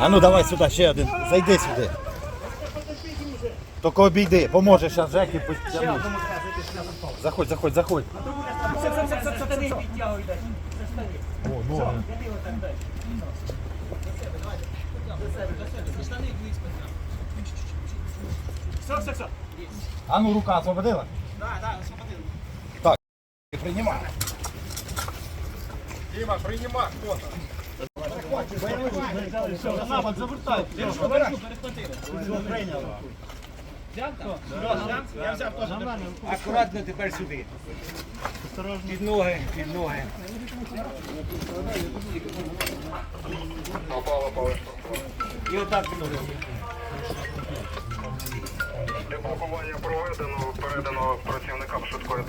А ну давай сюди, ще один. Зайди сюди. Тільки обійди, поможеш зараз Жекі потягнути. Заходь, заходь, заходь. О, ноги. Все, все, все. А ну рука освободила? Да, да, освободили. Так, приймай. Діма, приймай, хто там? Завертай. Взяв? Я взяв. Акуратно тепер сюди. Під ноги, під ноги. І отак під ноги. Деблокування проведено, передано працівникам швидкої.